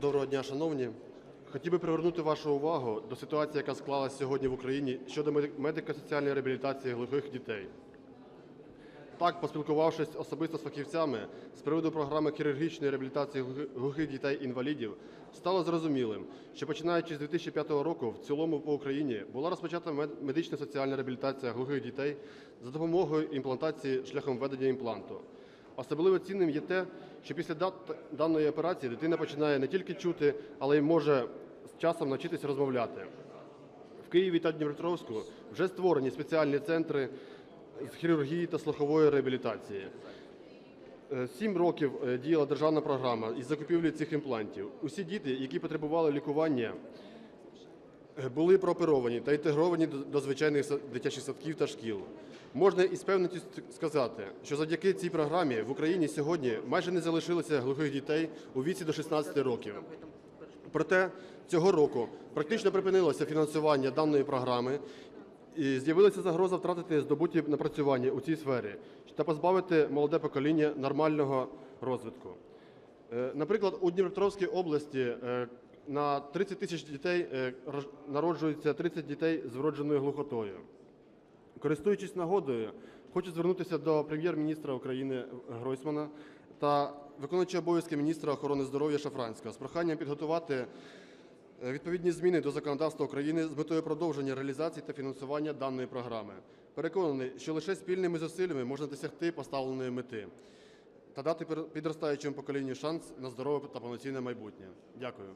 Доброго дня, шановні. Хотів би привернути вашу увагу до ситуації, яка склалася сьогодні в Україні щодо меди- медико-соціальної реабілітації глухих дітей. Так, поспілкувавшись особисто з фахівцями з приводу програми хірургічної реабілітації глухих дітей-інвалідів, стало зрозумілим, що починаючи з 2005 року в цілому по Україні була розпочата мед- медична соціальна реабілітація глухих дітей за допомогою імплантації шляхом введення імпланту. Особливо цінним є те, що після даної операції дитина починає не тільки чути, але й може з часом навчитися розмовляти. В Києві та Дніпропетровську вже створені спеціальні центри з хірургії та слухової реабілітації. Е, Сім років е, діяла державна програма із закупівлі цих імплантів. Усі діти, які потребували лікування, були прооперовані та інтегровані до- звичайних дитячих садків та шкіл. Можна із певністю сказати, що завдяки цій програмі в Україні сьогодні майже не залишилося глухих дітей у віці до 16 років. Проте цього року практично припинилося фінансування даної програми і з'явилася загроза втратити здобуті напрацювання у цій сфері та позбавити молоде покоління нормального розвитку. Е, Наприклад, у Дніпропетровській області е, на 30 тисяч дітей е, народжується 30 дітей з вродженою глухотою. Користуючись нагодою, хочу звернутися до прем'єр-міністра України Гройсмана та виконуючого обов'язки міністра охорони здоров'я Шафранського з проханням підготувати е, відповідні зміни до законодавства України з метою продовження реалізації та фінансування даної програми. Переконаний, що лише спільними зусиллями можна досягти поставленої мети та дати підростаючому поколінню шанс на здорове та повноцінне майбутнє. Дякую.